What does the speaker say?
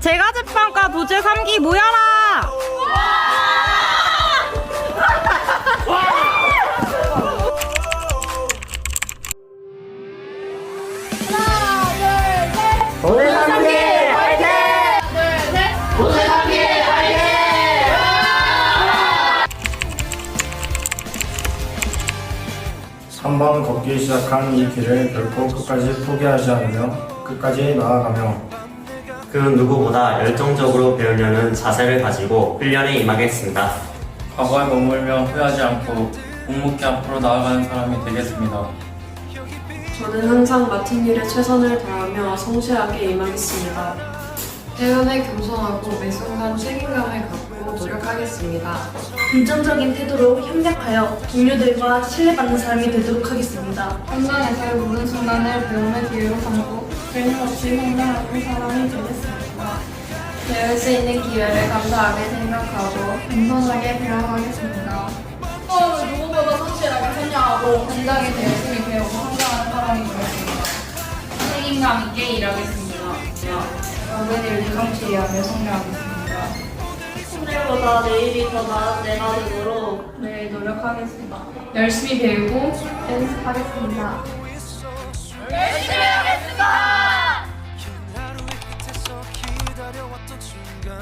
제과 제빵과 도제 3기 모여라! 한번 걷기 시작한 이 길을 결코 끝까지 포기하지 않으며 끝까지 나아가며 그 누구보다 열정적으로 배우려는 자세를 가지고 훈련에 임하겠습니다. 과거에 머물며 후회하지 않고 묵묵히 앞으로 나아가는 사람이 되겠습니다. 저는 항상 맡은 일에 최선을 다하며 성실하게 임하겠습니다. 대연에 겸손하고 매 순간 책임감을 갖고 노력하겠습니다. 긍정적인 태도로 협력하여 동료들과 신뢰받는 사람이 되도록 하겠습니다. 현장에서의 모든 순간을 배움의 기회로 삼고 끊임없이 성장하는 사람이 되겠습니다. 배울 수 있는 기회를 감사하게 생각하고 겸손하게 배워가겠습니다. 수업을 누구보다 성실하게 참여하고 현장에서 열심히 배우고 성장하는 사람이 되겠습니다. 책임감 있게 일하겠습니다. 어른을 성실히하며 성장하겠습니다. 오늘보다 내일이 더 나은 내가 되도록 네, 노력하겠습니다. 열심히 배우고 연습하겠습니다. 열심히 기다려왔던 순간